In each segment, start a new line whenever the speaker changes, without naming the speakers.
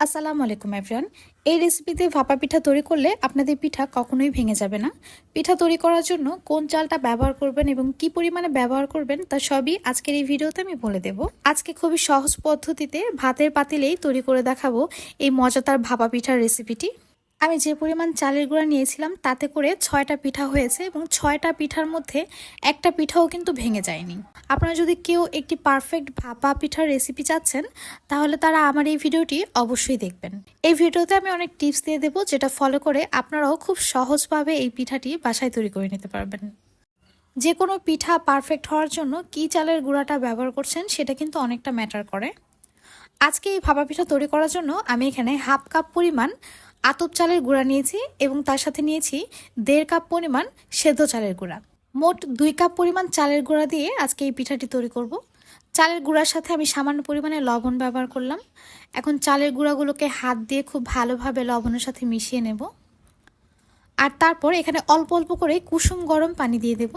আসসালামু আলাইকুম এভরিয়ান এই রেসিপিতে ভাপা পিঠা তৈরি করলে আপনাদের পিঠা কখনোই ভেঙে যাবে না। পিঠা তৈরি করার জন্য কোন চালটা ব্যবহার করবেন এবং কি পরিমাণে ব্যবহার করবেন তা সবই আজকের এই ভিডিওতে আমি বলে দেব। আজকে খুবই সহজ পদ্ধতিতে ভাতের পাতিলেই তৈরি করে দেখাবো এই মজাদার ভাপা পিঠার রেসিপিটি আমি যে পরিমাণ চালের গুঁড়া নিয়েছিলাম, তাতে করে ছয়টা পিঠা হয়েছে এবং ছয়টা পিঠার মধ্যে একটা পিঠাও কিন্তু ভেঙে যায়নি। আপনারা যদি কেউ একটি পারফেক্ট ভাপা পিঠার রেসিপি চাচ্ছেন, তাহলে তারা আমার এই ভিডিওটি অবশ্যই দেখবেন। এই ভিডিওতে আমি অনেক টিপস দিয়ে দেবো, যেটা ফলো করে আপনারাও খুব সহজভাবে এই পিঠাটি বাসায় তৈরি করে নিতে পারবেন। যে কোনো পিঠা পারফেক্ট হওয়ার জন্য কী চালের গুঁড়াটা ব্যবহার করছেন, সেটা কিন্তু অনেকটা ম্যাটার করে। আজকে এই ভাপা পিঠা তৈরি করার জন্য আমি এখানে হাফ কাপ পরিমাণ আতপ চালের গুঁড়া নিয়েছি এবং তার সাথে নিয়েছি দেড় কাপ পরিমাণ সেদ্ধ চালের গুঁড়া। মোট দুই কাপ পরিমাণ চালের গুঁড়া দিয়ে আজকে এই পিঠাটি তৈরি করব। চালের গুঁড়ার সাথে আমি সামান্য পরিমাণে লবণ ব্যবহার করলাম। এখন চালের গুঁড়াগুলোকে হাত দিয়ে খুব ভালোভাবে লবণের সাথে মিশিয়ে নেব। আর তারপর এখানে অল্প অল্প করে কুসুম গরম পানি দিয়ে দেব।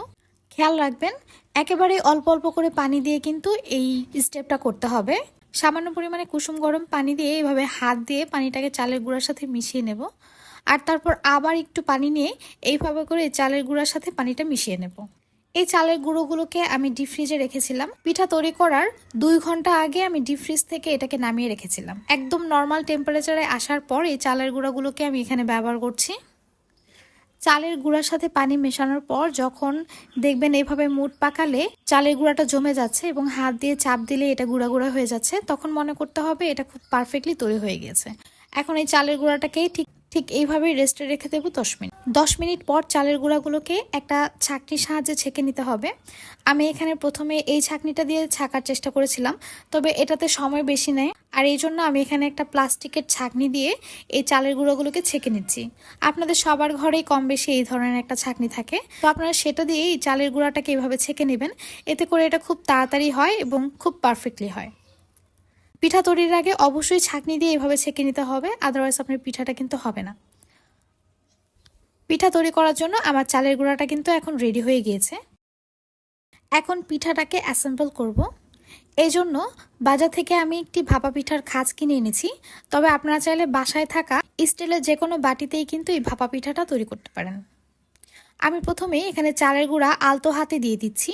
খেয়াল রাখবেন, একেবারে অল্প অল্প করে পানি দিয়ে কিন্তু এই স্টেপটা করতে হবে। সামান্য পরিমাণে কুসুম গরম পানি দিয়ে এইভাবে হাত দিয়ে পানিটাকে চালের গুঁড়ার সাথে মিশিয়ে নেব। আর তারপর আবার একটু পানি নিয়ে এইভাবে করে চালের গুঁড়ার সাথে পানিটা মিশিয়ে নেব। এই চালের গুঁড়োগুলোকে আমি ডিপ ফ্রিজে রেখেছিলাম। পিঠা তৈরি করার দুই ঘণ্টা আগে আমি ডিপ ফ্রিজ থেকে এটাকে নামিয়ে রেখেছিলাম। একদম নর্মাল টেম্পারেচারে আসার পর এই চালের গুঁড়াগুলোকে আমি এখানে ব্যবহার করছি। চালের গুঁড়ার সাথে পানি মেশানোর পর যখন দেখবেন এভাবে মুট পাকালে চালের গুঁড়াটা জমে যাচ্ছে এবং হাত দিয়ে চাপ দিলে এটা গুঁড়া গুঁড়া হয়ে যাচ্ছে, তখন মনে করতে হবে এটা খুব পারফেক্টলি তৈরি হয়ে গেছে এখন এই চালের গুঁড়াটাকেই ঠিক ঠিক এইভাবেই রেস্টে রেখে দেবো দশ মিনিট। দশ মিনিট পর চালের গুঁড়াগুলোকে একটা ছাঁকনির সাহায্যে ছেঁকে নিতে হবে। আমি এখানে প্রথমে এই ছাঁকনিটা দিয়ে ছাকার চেষ্টা করেছিলাম, তবে এটাতে সময় বেশি নেয় আর এই জন্য আমি এখানে একটা প্লাস্টিকের ছাঁকনি দিয়ে এই চালের গুঁড়োগুলোকে ছেঁকে নিচ্ছি। আপনাদের সবার ঘরেই কম বেশি এই ধরনের একটা ছাঁকনি থাকে, তো আপনারা সেটা দিয়ে এই চালের গুঁড়াটাকে এভাবে ছেঁকে নেবেন। এতে করে এটা খুব তাড়াতাড়ি হয় এবং খুব পারফেক্টলি হয়। পিঠা তৈরির আগে অবশ্যই ছাঁকনি দিয়ে এভাবে ছেঁকে নিতে হবে আদারওয়াইজ আপনার পিঠাটা কিন্তু হবে না। পিঠা তৈরি করার জন্য আমার চালের গুঁড়াটা কিন্তু এখন রেডি হয়ে গিয়েছে। এখন পিঠাটাকে অ্যাসেম্বল করব। এই জন্য বাজার থেকে আমি একটি ভাপা পিঠার খাঁজ কিনে এনেছি। তবে আপনারা চাইলে বাসায় থাকা স্টিলের যে কোনো বাটিতেই কিন্তু এই ভাপা পিঠাটা তৈরি করতে পারেন। আমি প্রথমে এখানে চালের গুঁড়া আলতো হাতে দিয়ে দিচ্ছি।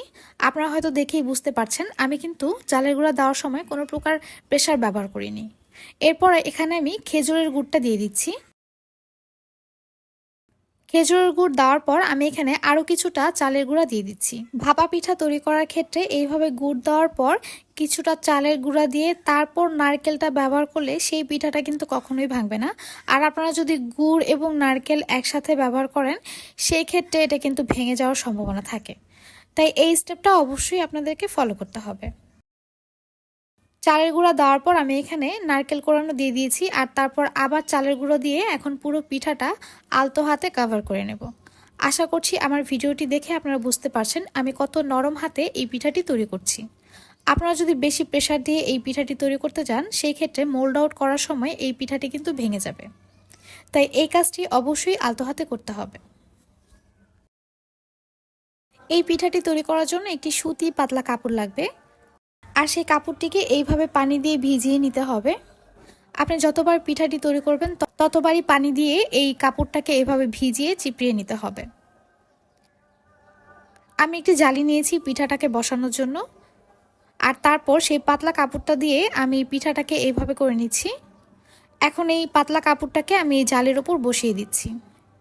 আপনারা হয়তো দেখেই বুঝতে পারছেন, আমি কিন্তু চালের গুঁড়া দেওয়ার সময় কোনো প্রকার প্রেশার ব্যবহার করিনি। এরপর এখানে আমি খেজুরের গুড়টা দিয়ে দিচ্ছি। খেজুরের গুড় দেওয়ার পর আমি এখানে আরও কিছুটা চালের গুঁড়া দিয়ে দিচ্ছি। ভাপা পিঠা তৈরি করার ক্ষেত্রে এইভাবে গুড় দেওয়ার পর কিছুটা চালের গুঁড়া দিয়ে তারপর নারকেলটা ব্যবহার করলে সেই পিঠাটা কিন্তু কখনোই ভাঙবে না। আর আপনারা যদি গুড় এবং নারকেল একসাথে ব্যবহার করেন, সেই ক্ষেত্রে এটা কিন্তু ভেঙে যাওয়ার সম্ভাবনা থাকে। তাই এই স্টেপটা অবশ্যই আপনাদেরকে ফলো করতে হবে। চালের গুঁড়া দেওয়ার পর আমি এখানে নারকেল কোরানো দিয়ে দিয়েছি আর তারপর আবার চালের গুঁড়ো দিয়ে এখন পুরো পিঠাটা আলতো হাতে কাভার করে নেব। আশা করছি আমার ভিডিওটি দেখে আপনারা বুঝতে পারছেন আমি কত নরম হাতে এই পিঠাটি তৈরি করছি। আপনারা যদি বেশি প্রেশার দিয়ে এই পিঠাটি তৈরি করতে যান, সেই ক্ষেত্রে মোল্ড আউট করার সময় এই পিঠাটি কিন্তু ভেঙে যাবে। তাই এই কাজটি অবশ্যই আলতো হাতে করতে হবে। এই পিঠাটি তৈরি করার জন্য একটি সুতি পাতলা কাপড় লাগবে। আর সেই কাপড়টিকে এইভাবে পানি দিয়ে ভিজিয়ে নিতে হবে। আপনি যতবার পিঠাটি তৈরি করবেন ততবারই পানি দিয়ে এই কাপড়টাকে এভাবে ভিজিয়ে চিপড়িয়ে নিতে হবে। আমি একটি জালি নিয়েছি পিঠাটাকে বসানোর জন্য। আর তারপর সেই পাতলা কাপড়টা দিয়ে আমি পিঠাটাকে এইভাবে করে নিচ্ছি। এখন এই পাতলা কাপড়টাকে আমি এই জালের ওপর বসিয়ে দিচ্ছি।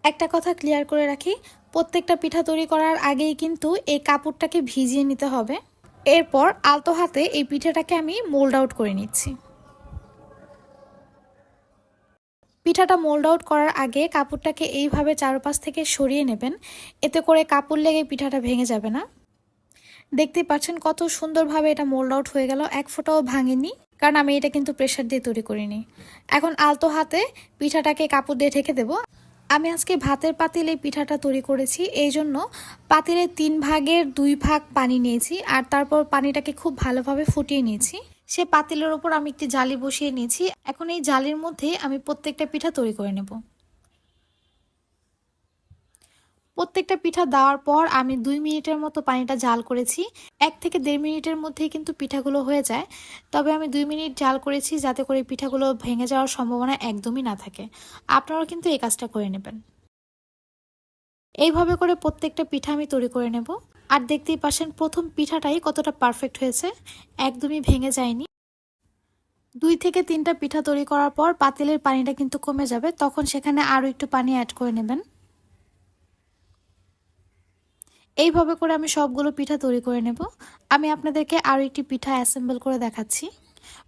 একটা কথা ক্লিয়ার করে রাখি, প্রত্যেকটা পিঠা তৈরি করার আগেই কিন্তু এই কাপড়টাকে ভিজিয়ে নিতে হবে। এরপর আলতো হাতে এই পিঠাটাকে আমি মোল্ড আউট করে নিচ্ছি। পিঠাটা মোল্ড আউট করার আগে কাপড়টাকে এইভাবে চারপাশ থেকে সরিয়ে নেবেন। এতে করে কাপড় লেগে পিঠাটা ভেঙে যাবে না। দেখতে পাচ্ছেন কত সুন্দরভাবে এটা মোল্ড আউট হয়ে গেল, এক ফোঁটাও ভাঙেনি, কারণ আমি এটা কিন্তু প্রেশার দিয়ে তৈরি করিনি। এখন আলতো হাতে পিঠাটাকে কাপড় দিয়ে ঢেকে দেবো। আমি আজকে ভাতের পাতিলে পিঠাটা তৈরি করেছি। এই জন্য পাতিলে তিন ভাগের দুই ভাগ পানি নিয়েছি আর তারপর পানিটাকে খুব ভালোভাবে ফুটিয়ে নিয়েছি। সে পাতিলের ওপর আমি একটি জালি বসিয়ে নিয়েছি। এখন এই জালির মধ্যে আমি প্রত্যেকটা পিঠা তৈরি করে নেব। প্রত্যেকটা পিঠা দেওয়ার পর আমি দুই মিনিটের মতো পানিটা জাল করেছি। এক থেকে দেড় মিনিটের মধ্যেই কিন্তু পিঠাগুলো হয়ে যায়। তবে আমি দুই মিনিট জাল করেছি যাতে করে পিঠাগুলো ভেঙে যাওয়ার সম্ভাবনা একদমই না থাকে। আপনারাও কিন্তু এই কাজটা করে নেবেন। এইভাবে করে প্রত্যেকটা পিঠা আমি তৈরি করে নেব। আর দেখতেই পাচ্ছেন প্রথম পিঠাটাই কতটা পারফেক্ট হয়েছে। একদমই ভেঙে যায়নি। দুই থেকে তিনটা পিঠা তৈরি করার পর পাতিলের পানিটা কিন্তু কমে যাবে। তখন সেখানে আরও একটু পানি অ্যাড করে নেবেন। এইভাবে করে আমি সবগুলো পিঠা তৈরি করে নেব। আমি আপনাদেরকে আরও একটি পিঠা অ্যাসেম্বল করে দেখাচ্ছি।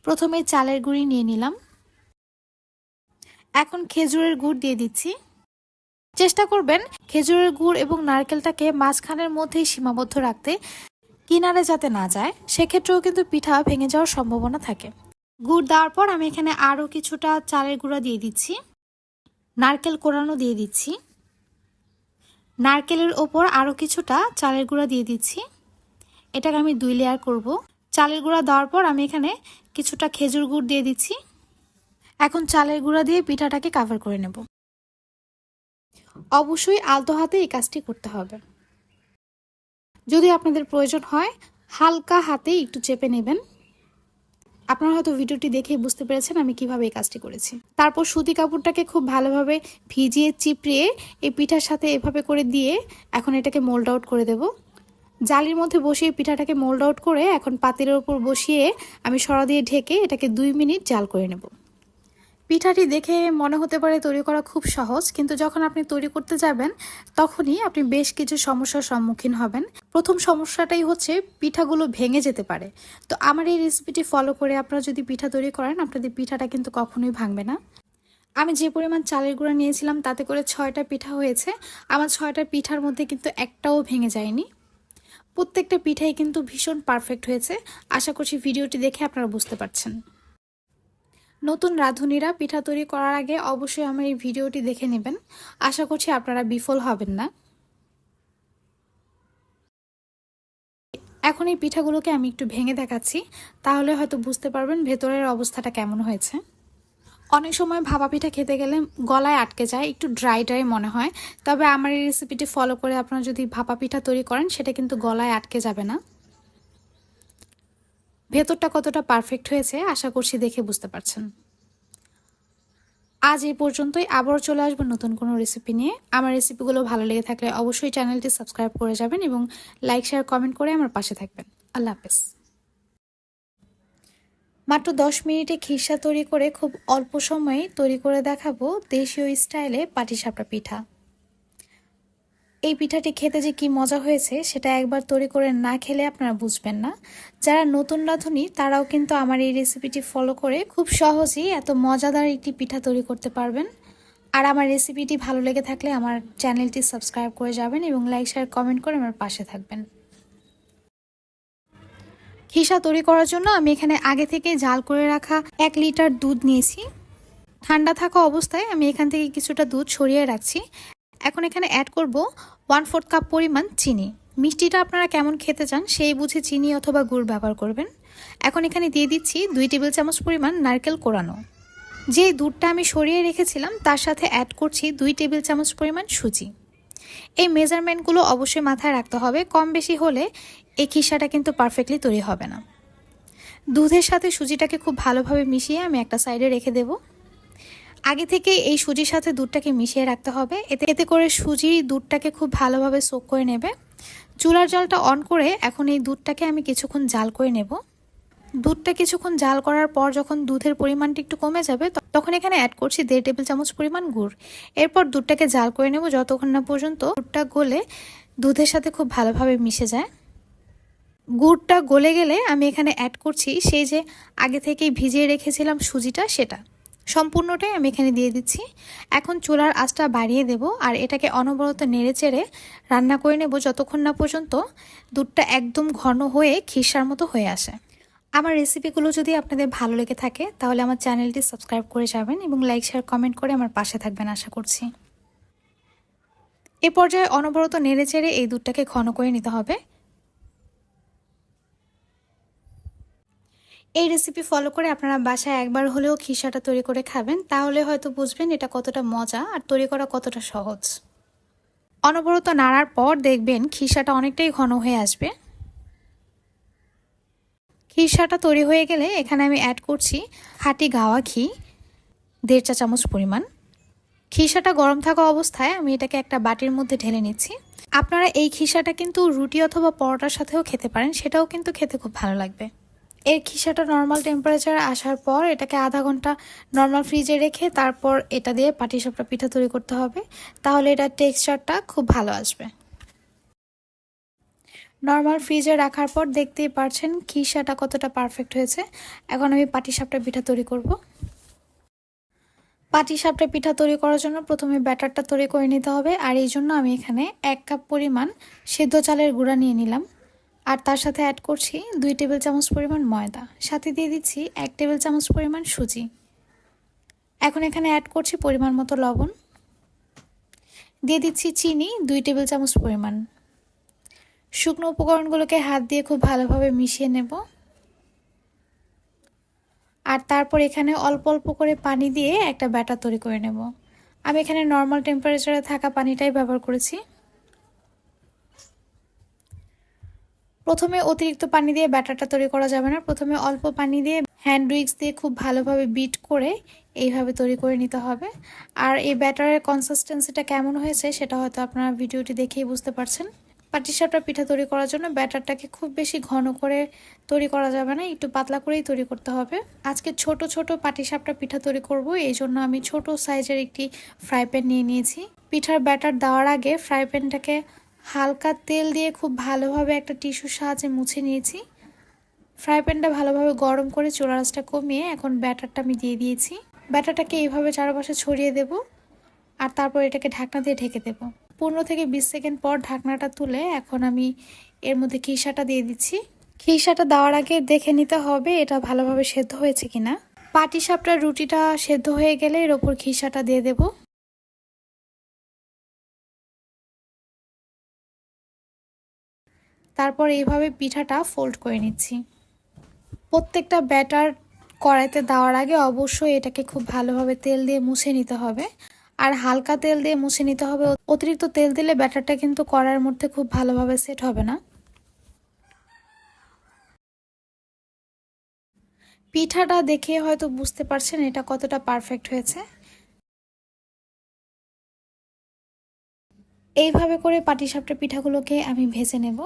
প্রথমে চালের গুঁড়ি নিয়ে নিলাম। এখন খেজুরের গুড় দিয়ে দিচ্ছি। চেষ্টা করবেন খেজুরের গুড় এবং নারকেলটাকে মাঝখানের মধ্যেই সীমাবদ্ধ রাখতে। কিনারে যাতে না যায়, সেক্ষেত্রেও কিন্তু পিঠা ভেঙে যাওয়ার সম্ভাবনা থাকে। গুড় দেওয়ার পর আমি এখানে আরও কিছুটা চালের গুঁড়া দিয়ে দিচ্ছি। নারকেল কোরানো দিয়ে দিচ্ছি। নারকেলের ওপর আরও কিছুটা চালের গুঁড়া দিয়ে দিচ্ছি। এটাকে আমি দুই লেয়ার করব। চালের গুঁড়া দেওয়ার পর আমি এখানে কিছুটা খেজুর গুড় দিয়ে দিচ্ছি। এখন চালের গুঁড়া দিয়ে পিঠাটাকে কাভার করে নেব। অবশ্যই আলতো হাতে এই কাজটি করতে হবে। যদি আপনাদের প্রয়োজন হয়, হালকা হাতে একটু চেপে নেবেন। আপনারা হয়তো ভিডিওটি দেখে বুঝতে পেরেছেন আমি কীভাবে এই কাজটি করেছি। তারপর সুতি কাপড়টাকে খুব ভালোভাবে ভিজিয়ে চিপড়িয়ে এই পিঠার সাথে এভাবে করে দিয়ে এখন এটাকে মোল্ড আউট করে দেব। জালির মধ্যে বসিয়ে পিঠাটাকে মোল্ড আউট করে এখন পাতিলের ওপর বসিয়ে আমি সরা দিয়ে ঢেকে এটাকে দুই মিনিট জাল করে নেব। পিঠাটি দেখে মনে হতে পারে তৈরি করা খুব সহজ, কিন্তু যখন আপনি তৈরি করতে যাবেন, তখনই আপনি বেশ কিছু সমস্যার সম্মুখীন হবেন। প্রথম সমস্যাটাই হচ্ছে পিঠাগুলো ভেঙে যেতে পারে। তো আমার এই রেসিপিটি ফলো করে আপনারা যদি পিঠা তৈরি করেন, আপনাদের পিঠাটা কিন্তু কখনোই ভাঙবে না। আমি যে পরিমাণ চালের গুঁড়া নিয়েছিলাম, তাতে করে ছয়টা পিঠা হয়েছে। আমার ছয়টা পিঠার মধ্যে কিন্তু একটাও ভেঙে যায়নি। প্রত্যেকটা পিঠাই কিন্তু ভীষণ পারফেক্ট হয়েছে। আশা করছি ভিডিওটি দেখে আপনারা বুঝতে পারছেন। নতুন রাঁধুনিরা পিঠা তৈরি করার আগে অবশ্যই আমার এই ভিডিওটি দেখে নেবেন। আশা করছি আপনারা বিফল হবেন না। এখন এই পিঠাগুলোকে আমি একটু ভেঙে দেখাচ্ছি, তাহলে হয়তো বুঝতে পারবেন ভেতরের অবস্থাটা কেমন হয়েছে। অনেক সময় ভাপা পিঠা খেতে গেলে গলায় আটকে যায়, একটু ড্রাই ড্রাই মনে হয়। তবে আমার এই রেসিপিটি ফলো করে আপনারা যদি ভাপা পিঠা তৈরি করেন, সেটা কিন্তু গলায় আটকে যাবে না। ভেতরটা কতটা পারফেক্ট হয়েছে আশা করছি দেখে বুঝতে পারছেন। আজ এই পর্যন্তই, আবারও চলে আসব নতুন কোনো রেসিপি নিয়ে। আমার রেসিপিগুলো ভালো লেগে থাকলে অবশ্যই চ্যানেলটি সাবস্ক্রাইব করে যাবেন এবং লাইক শেয়ার কমেন্ট করে আমার পাশে থাকবেন। আল্লাহ হাফেজ। মাত্র দশ মিনিটে খিসা তৈরি করে খুব অল্প সময়ে তৈরি করে দেখাবো দেশীয় স্টাইলে পাটিসাপটা পিঠা। এই পিঠাটি খেতে যে কি মজা হয়েছে, সেটা একবার তৈরি করে না খেলে আপনারা বুঝবেন না। যারা নতুন রাঁধুনি, তারাও কিন্তু আমার এই রেসিপিটি ফলো করে খুব সহজেই এত মজাদার একটি পিঠা তৈরি করতে পারবেন। আর আমার রেসিপিটি ভালো লেগে থাকলে আমার চ্যানেলটি সাবস্ক্রাইব করে যাবেন এবং লাইক শেয়ার কমেন্ট করে আমার পাশে থাকবেন। খিসা তৈরি করার জন্য আমি এখানে আগে থেকে জাল করে রাখা এক লিটার দুধ নিয়েছি। ঠান্ডা থাকা অবস্থায় আমি এখান থেকে কিছুটা দুধ ছড়িয়ে রাখছি। এখন এখানে অ্যাড করব ওয়ান ফোর্থ কাপ পরিমাণ চিনি। মিষ্টিটা আপনারা কেমন খেতে চান সেই বুঝে চিনি অথবা গুড় ব্যবহার করবেন। এখন এখানে দিয়ে দিচ্ছি দুই টেবিল চামচ পরিমাণ নারকেল কোরানো। যে দুধটা আমি সরিয়ে রেখেছিলাম, তার সাথে অ্যাড করছি দুই টেবিল চামচ পরিমাণ সুজি। এই মেজারমেন্টগুলো অবশ্যই মাথায় রাখতে হবে, কম বেশি হলে এই খিসাটা কিন্তু পারফেক্টলি তৈরি হবে না। দুধের সাথে সুজিটাকে খুব ভালোভাবে মিশিয়ে আমি একটা সাইডে রেখে দেবো। আগে থেকে এই সুজির সাথে দুধটাকে মিশিয়ে রাখতে হবে। এতে এতে করে সুজি দুধটাকে খুব ভালোভাবে সোক করে নেবে। চুলার জলটা অন করে এখন এই দুধটাকে আমি কিছুক্ষণ জাল করে নেব। দুধটা কিছুক্ষণ জাল করার পর যখন দুধের পরিমাণটা একটু কমে যাবে তখন এখানে অ্যাড করছি দেড় টেবিল চামচ পরিমাণ গুড়। এরপর দুধটাকে জাল করে নেব যতক্ষণ না পর্যন্ত দুধটা গলে দুধের সাথে খুব ভালোভাবে মিশে যায়। গুড়টা গলে গেলে আমি এখানে অ্যাড করছি সেই যে আগে থেকেই ভিজিয়ে রেখেছিলাম সুজিটা, সেটা। সম্পূর্ণটাই আমি এখানে দিয়ে দিচ্ছি। এখন চুলার আঁচটা বাড়িয়ে দেব আর এটাকে অনবরত নেড়ে চেড়ে রান্না করে নেব যতক্ষণ না পর্যন্ত দুধটা একদম ঘন হয়ে খিসার মতো হয়ে আসে। আমার রেসিপিগুলো যদি আপনাদের ভালো লেগে থাকে, তাহলে আমার চ্যানেলটি সাবস্ক্রাইব করে যাবেন এবং লাইক, শেয়ার, কমেন্ট করে আমার পাশে থাকবেন আশা করছি। এ পর্যায়ে অনবরত নেড়ে চেড়ে এই দুধটাকে ঘন করে নিতে হবে। এই রেসিপি ফলো করে আপনারা বাসায় একবার হলেও খিসাটা তৈরি করে খাবেন, তাহলে হয়তো বুঝবেন এটা কতটা মজা আর তৈরি করা কতটা সহজ। অনবরত নাড়ার পর দেখবেন খিসাটা অনেকটাই ঘন হয়ে আসবে। খিসাটা তৈরি হয়ে গেলে এখানে আমি অ্যাড করছি খাঁটি গাওয়া ঘি, দেড় চা চামচ পরিমাণ। খিসাটা গরম থাকা অবস্থায় আমি এটাকে একটা বাটির মধ্যে ঢেলে নিচ্ছি। আপনারা এই খিসাটা কিন্তু রুটি অথবা পরোটার সাথেও খেতে পারেন, সেটাও কিন্তু খেতে খুব ভালো লাগবে। এর খিসাটা নর্মাল টেম্পারেচারে আসার পর এটাকে আধা ঘণ্টা নর্মাল ফ্রিজে রেখে তারপর এটা দিয়ে পাটিসাপটা পিঠা তৈরি করতে হবে। তাহলে এটার টেক্সচারটা খুব ভালো আসবে। নর্মাল ফ্রিজে রাখার পর দেখতেই পারছেন খিসাটা কতটা পারফেক্ট হয়েছে। এখন আমি পাটিসাপটা পিঠা তৈরি করব। পাটিসাপটা পিঠা তৈরি করার জন্য প্রথমে ব্যাটারটা তৈরি করে নিতে হবে। আর এই জন্য আমি এখানে এক কাপ পরিমাণ সেদ্ধ চালের গুঁড়া নিয়ে নিলাম। আর তার সাথে অ্যাড করছি দুই টেবিল চামচ পরিমাণ ময়দা। সাথে দিয়ে দিচ্ছি এক টেবিল চামচ পরিমাণ সুজি। এখন এখানে অ্যাড করছি পরিমাণ মতো লবণ। দিয়ে দিচ্ছি চিনি দুই টেবিল চামচ পরিমাণ। শুকনো উপকরণগুলোকে হাত দিয়ে খুব ভালোভাবে মিশিয়ে নেব। আর তারপর এখানে অল্প অল্প করে পানি দিয়ে একটা ব্যাটার তৈরি করে নেব। আমি এখানে নর্মাল টেম্পারেচারে থাকা পানিটাই ব্যবহার করেছি। প্রথমে অতিরিক্ত পানি দিয়ে ব্যাটারটা তৈরি করা যাবে না। প্রথমে অল্প পানি দিয়ে হ্যান্ড উইক্স দিয়ে খুব ভালোভাবে বিট করে এইভাবে তৈরি করে নিতে হবে। আর এই ব্যাটারের কনসিস্টেন্সিটা কেমন হয়েছে সেটা হয়তো আপনারা ভিডিওটি দেখেই বুঝতে পারছেন। পাটিসাপটা পিঠা তৈরি করার জন্য ব্যাটারটাকে খুব বেশি ঘন করে তৈরি করা যাবে না, একটু পাতলা করেই তৈরি করতে হবে। আজকে ছোট ছোট পাটিসাপটা পিঠা তৈরি করব, এই জন্য আমি ছোট সাইজের একটি ফ্রাই প্যান নিয়ে নিয়েছি। পিঠার ব্যাটার দেওয়ার আগে ফ্রাই প্যানটাকে হালকা তেল দিয়ে খুব ভালোভাবে একটা টিস্যুর সাহায্যে মুছে নিয়েছি। ফ্রাই প্যানটা ভালোভাবে গরম করে চুলা আঁচটা কমিয়ে এখন ব্যাটারটা আমি দিয়ে দিয়েছি। ব্যাটারটাকে এইভাবে চারপাশে ছড়িয়ে দেব আর তারপর এটাকে ঢাকনা দিয়ে ঢেকে দেব। পনেরো থেকে বিশ সেকেন্ড পর ঢাকনাটা তুলে এখন আমি এর মধ্যে খিসাটা দিয়ে দিচ্ছি। খিসাটা দেওয়ার আগে দেখে নিতে হবে এটা ভালোভাবে সেদ্ধ হয়েছে কিনা। পাটি সাপটার রুটিটা সেদ্ধ হয়ে গেলে এর ওপর খিসাটা দিয়ে দেব। তারপর এইভাবে পিঠাটা ফোল্ড করে নিচ্ছি। প্রত্যেকটা ব্যাটার কড়াইতে দেওয়ার আগে অবশ্যই এটাকে খুব ভালোভাবে তেল দিয়ে মুছে নিতে হবে। আর হালকা তেল দিয়ে মুছে নিতে হবে। অতিরিক্ত তেল দিলে ব্যাটারটা কিন্তু কড়াইয়ের মধ্যে খুব ভালোভাবে সেট হবে না। পিঠাটা দেখে হয়তো বুঝতে পারছেন এটা কতটা পারফেক্ট হয়েছে। এইভাবে করে পাটিসাপটা পিঠাগুলোকে আমি ভেজে নেব।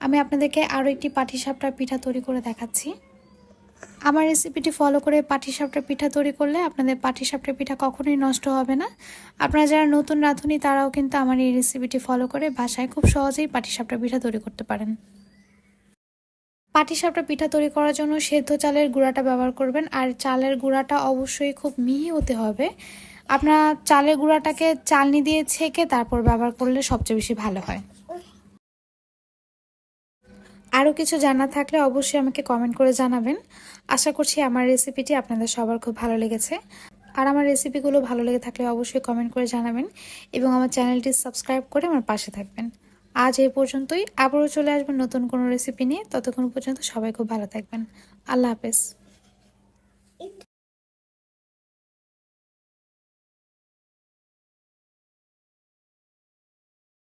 আমি আপনাদেরকে আরও একটি পাটিসাপটা পিঠা তৈরি করে দেখাচ্ছি। আমার রেসিপিটি ফলো করে পাটিসাপটা পিঠা তৈরি করলে আপনাদের পাটিসাপটা পিঠা কখনোই নষ্ট হবে না। আপনারা যারা নতুন রাঁধুনি, তারাও কিন্তু আমার এই রেসিপিটি ফলো করে বাসায় খুব সহজেই পাটিসাপটা পিঠা তৈরি করতে পারেন। পাটিসাপটা পিঠা তৈরি করার জন্য সেদ্ধ চালের গুঁড়াটা ব্যবহার করবেন। আর চালের গুঁড়াটা অবশ্যই খুব মিহি হতে হবে। আপনার চালের গুঁড়াটাকে চালনি দিয়ে ছেঁকে তারপর ব্যবহার করলে সবচেয়ে বেশি ভালো হয়। আরও কিছু জানা থাকলে অবশ্যই আমাকে কমেন্ট করে জানাবেন। আশা করছি আমার রেসিপিটি আপনাদের সবার খুব ভালো লেগেছে। আর আমার রেসিপিগুলো ভালো লেগে থাকলে অবশ্যই কমেন্ট করে জানাবেন এবং আমার চ্যানেলটি সাবস্ক্রাইব করে আমার পাশে থাকবেন। আজ এই পর্যন্তই। আবারও চলে আসবেন নতুন কোনো রেসিপি নিয়ে। ততক্ষণ পর্যন্ত সবাই খুব ভালো থাকবেন। আল্লাহ হাফেজ।